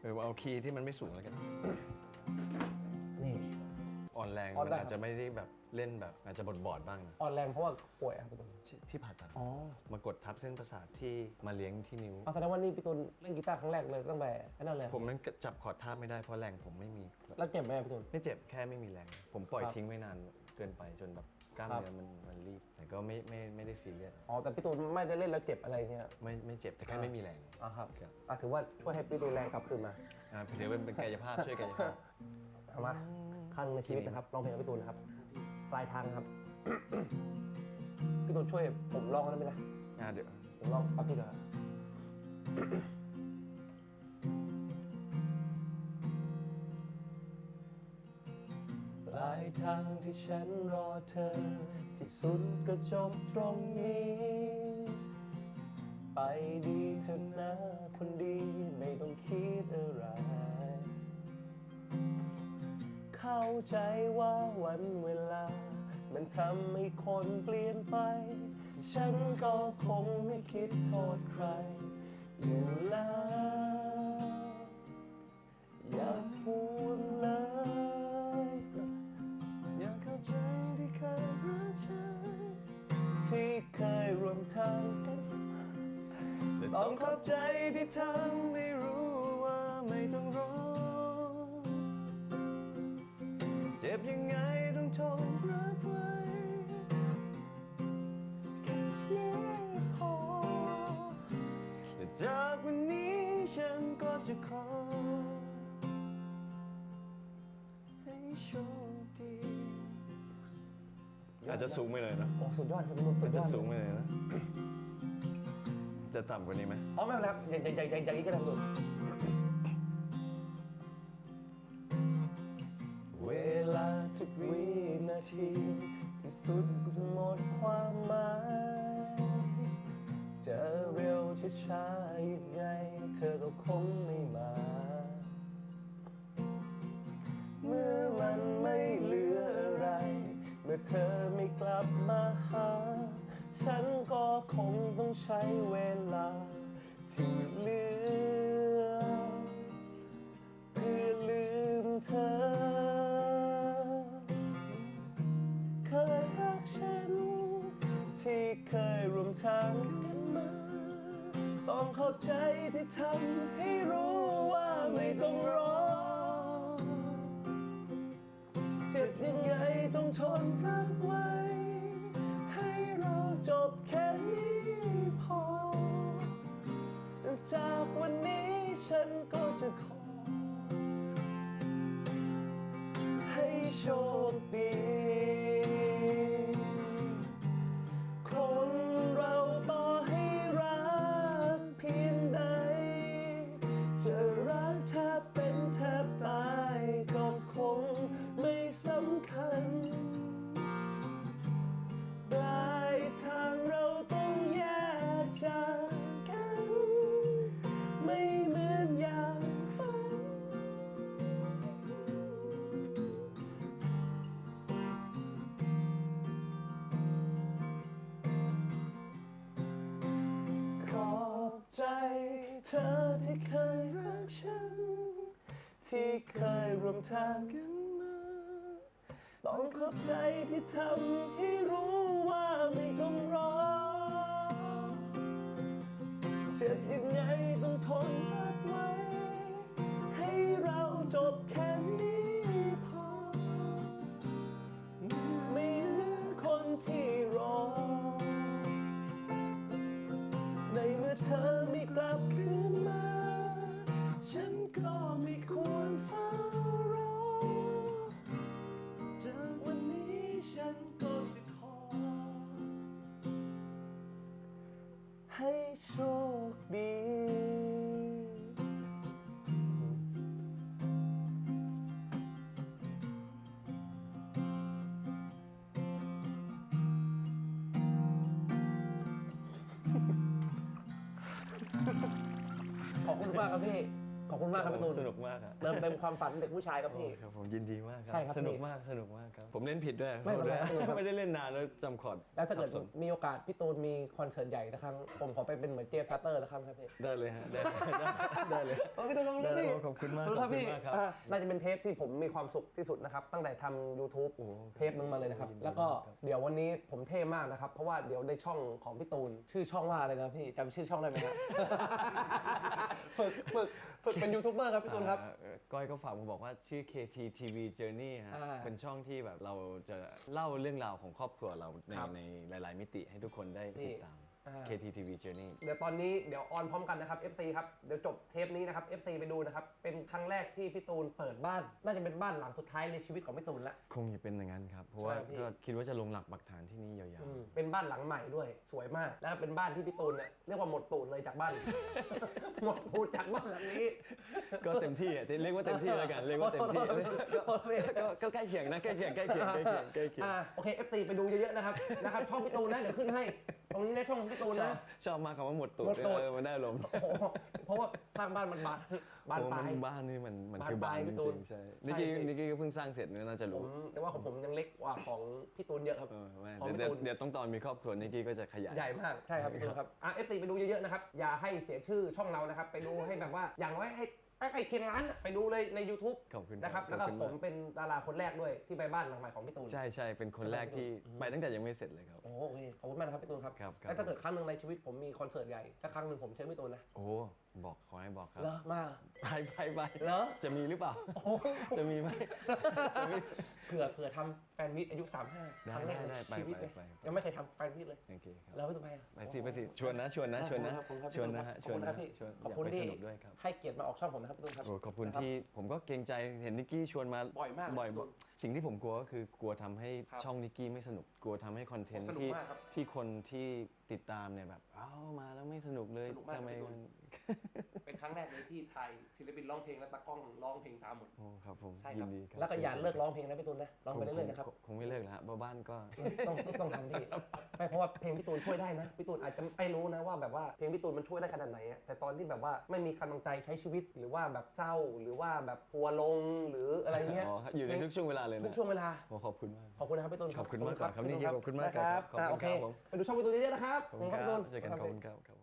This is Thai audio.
เออเอาคีย์ที่มันไม่สูงแล้วกัน นี่ อ่อนแรงอ่อนมันแรง อาจจะไม่ได้แบบเล่นแบบอาจจะบดบอดๆบ้างนะอ่อนแรงเพราะว่าป่วยอะครับพี่ตูนที่ที่ผ่าตัดอ๋อมากดทับเส้นประสาทที่มาเลี้ยงที่นิ้ว เอาแสดงว่านี่พี่ตูนเล่นกีตาร์ครั้งแรกเลยตั้งแต่ไอ้นั่นเลยผมนั้นจับคอร์ดทาบไม่ได้เพราะแรงผมไม่มี แล้วเจ็บไหมพี่ตูนไม่เจ็บแค่ไม่มีแรง ผมปล่อยครับ ทิ้งไว้นานเกินไปจนแบบ กล้ามครับเนื้อมันมันรีบ แต่ก็ไม่ไม่ไม่ได้ซีเรียสอ๋อแต่พี่ตูนไม่ได้เล่นแล้วเจ็บอะไรเงี้ยไม่ไม่เจ็บแต่แค่ไม่มีแรง อะครับครับ อะถือว่าช่วยให้พี่ตูนแรงกลับคืนมาอ่าเดี๋ยวเป็นเป็นกายภาพช่วยกายภาพ เอามาครั้งในชีวิตนะครับร้องเพลงกับพี่ตูนนะครับปลายทางครับ พี่ตูนช่วยผมร้องได้ไหมนะอ่าเดี๋ยว ผมร้องเอาพี่ก่อนครับ ทางที่ฉันรอเธอ ที่สุดก็จบตรงนี้ ไปดีเถอะนะคนดีไม่ต้องคิดอะไร เข้าใจว่าวันเวลา มันทำให้คนเปลี่ยนไป ฉันก็คงไม่คิดโทษใคร อยู่แล้ว อย่าพูด ทางกันแต่ต้องขอบใจที่ทำไม่รู้ว่าไม่ต้องรอ เจ็บยังไงต้องทนรัก อาจจะสูงไปเลยนะโอ้สุดยอดครับพี่นุ่นสุอาดจยจะอดสูงไปเลยนะ จะต่ำกว่านี้ไหมอ๋อไม่เป็นไรครับอย่างอย่างอย่างอย่างนี้ก็ทำดูเวลาทุกวินาทีที่สุดหมดความหมายจะเร็วจะช้ายังไง เธอก็คงไม่ ใช้เวลาที่เหลือ เพื่อลืมเธอ เคยรักฉัน ที่เคยรวมทางกันมา ต้องเข้าใจที่ทำให้รู้ว่าไม่ต้องรอ เจ็บยังไงต้องทน ให้ ใจเธอที่เคยรักฉัน ที่เคยรวมทางกันมา ต้องขอบใจที่ทำให้รู้ว่าไม่ต้องรอเจ็บยังไง อเธอไม่กลับคืนมา ฉันก็ไม่ควรเฝ้ารอจากวันนี้ฉันก็จะขอ ให้โชคดี มากครับพี่ ขอบคุณมากครับพี่ตูนสนุกมากครับเติมเต็มความฝันเด็กผู้ชายครับพี่ครับผมยินดีมากครัใช่ครับสนุกพี่มากสนุกมากครับผมเล่นผิดด้วยไม่เป็นไรขอโทษไม่เป็นไรไม่ได้เล่นนานแล้วจำคอร์ดแล้วถ้าเกิดสับสนมีโอกาสพี่ตูนมีคอนเสิร์ตใหญ่สักครั้งผมขอไปเป็นเหมือนเจฟซัตเตอร์นะครับครับพี่ได้เลยฮะได้ได้ได้เลยโอ้พี่ตูนขอบคุณได้พี่ขอบคุณมากขอบคุณครับพี่ขอบคุณมากครับอ่าน่าจะเป็นเทปที่ผมมีความสุขที่สุดนะครับตั้งแต่ทำ YouTube โอ้เทปนึงมาเลยนะครับยินดีแล้วก็มากครับเดี๋ยววันนี้ผมเท่มากนะครับเพราะว่าเดี๋ยวในช่องของพี่ตูนชื่อช่องว่าอะไรนะพี่จำชื่อช่องได้ไหมครับฝึกฝึกฝึกเป็นยูทูบเบอร์ครับพี่ตูนครับอ่าเอ่อก้อยก็ฝากมาบอกว่าชื่อ KT TV Journey ฮะ อ่าเป็นช่องที่แบบเราจะเล่าเรื่องราวของครอบครัวเราในครับในหลาย ๆ มิติให้ทุกคนได้นี่ ติดตาม อ่า KT TV Journey เดี๋ยวตอนนี้เดี๋ยวออนพร้อมกันนะครับ FC ครับ เดี๋ยวจบเทปนี้นะครับ FC ไปดูนะครับ เป็นครั้งแรกที่พี่ตูนเปิดบ้าน น่าจะเป็นบ้านหลังสุดท้ายในชีวิตของพี่ตูนละ คงจะเป็นอย่างนั้นครับ เพราะว่าใช่พี่ ก็คิดว่าจะลงหลักปักฐานที่นี่ยาวอืมเป็นบ้านหลังใหม่ด้วย สวยมาก แล้วเป็นบ้านที่พี่ตูนเนี่ยเรียกว่าหมดตูนเลยจากบ้าน หมดตูนจากบ้านหลังนี้ ๆ ก็เต็มที่อะเรียกว่าเต็มที่แล้วกัน เรียกว่าเต็มที่ ก็ก็ใกล้เคียงนะใกล้เคียงใกล้เคียงใกล้เคียงใกล้เคียง อ่าโอเค FC ไปดูเยอะๆนะครับ นะครับช่องพี่ตูนนะเดี๋ยวขึ้นให้ ตรงนี้ในช่องของพี่ตูนชอบนะ ชอบมากคำว่าหมดตูดหมดตูด เออมันได้ลมณ์โอ้โหเพราะว่าสร้างบ้านมันบานบานโอ้ปลายมันบ้านนี่มันมันบ้านคือบ้านปลายจพี่ตูรินงๆใช่ใช่นิกกี้พี่ นิกกี้ก็เพิ่งสร้างเสร็จน่าจะผรู้มแต่ว่าของผมยังเล็กกว่าของพี่ตูนเยอะครับเออไม่ของเดี๋ยวพี่เดี๋ยวตูนเดี๋ยวต้องตอนมีครอบครัวนิกกี้ก็จะขยาย ใหญ่มากใช่ครับพี่ตูนครับอะเอฟซีไปดูเยอะๆนะครับอย่าให้เสียชื่อช่องเรานะครับไปดูให้แบบว่าอย่างน้อยให้ ใกล้ๆเคียงร้านอะไปดูเลยใน YouTube ขอบคุณนะครับขแล้อวบก็คุณผมากเป็นดาราคนแรกด้วยที่ไปบ้านหลังใหม่ของพี่ตูน ใช่ใช่เป็นคนแรกที่ไปตั้งแต่ยังไม่เสร็จเลยครับ โอ้โหโอเคขอบคุณมากนะครับพี่ตูนครับครับครับ แล้วถ้าเกิดครั้งหนึ่งในชีวิตผมมีคอนเสิร์ตใหญ่สักครั้งหนึ่งผมเชิญพี่ตูนนะโอ้บอกขอให้บอกครับ เหรอมา ไปไปไปเหรอ จะมีหรือเปล่า จะมีไหมจะมี เผื่อเผื่อทำแฟนมิตอายุ 35ได้ครั้งแรกได้ในไปชีวิตไปเลยไป ยังไม่เคยทำแฟนมิตเลย โอเคครับแล้วพี่ตูนไปอะไปสิไปสิชวนนะชวนนะชวนนะขอบคุณครับชวนนะฮะขชอบวนคุณคนะรับพี่ชวนขอบอยากคุณไปที่สนุกด้วยครับให้เกียรติมาออกช่องผมนะครับพี่ตูนครับ โอ้ขอบคุณนะครับที่ผมก็เกรงใจเห็นนิกกี้ชวนมาบ่อยมากบ่อยพี่ตูนสิ่งที่ผมกลัวก็คือกลัวทำให้ครับช่องนิกกี้ไม่สนุกกลัวทำให้คอนเทนต์โอ้สนุกที่มากครับที่คนที่ติดตามเนี่ยแบบเอ้ามาแล้วไม่สนุกเลยสนุกมากทำไมพี่ตูน มันเป็นครั้งแรกเลยที่ไทยศิลปินร้องเพลงและตากล้องร้องเพลงตามหมด โอ้ครับผมใช่คยิรับ นดีครับแล้วก็อย่าเลิกร้องเพลงนะพี่ตูนนะร้องไปเรื่อยๆนะครับคงคงไม่เลิกแล้วฮะเพราะบ้านก็ ต้องต้องต้องทำพี่ไม่เพราะว่าเพลงพี่ตูนช่วยได้นะพี่ตูนอาจจะไม่รู้นะว่าแบบว่าเพลงพี่ตูนมันช่วยได้ขนาดไหนอะแต่ตอนที่แบบว่าไม่มีกำลังใจใช้ชีวิตหรือว่าแบบเศร้าหรือว่าแบบพัวลงหรืออะไรเงี้ยอ๋อครับอยู่ในทุกช่วงเวลาเลยนะทุกช่วงเวลา โอ้ขอบคุณมาก ขอบคุณนะครับพี่ตูนขอบคุณมากครับพี่ตูนี่ขอบคุณมากนะครับครับขอบคุณอ่าโอเคครับผม ไปดูช่องพี่ตูนเยอะๆนะครับขอบคุณครับตูน เจอกันขอบคุณครับครับ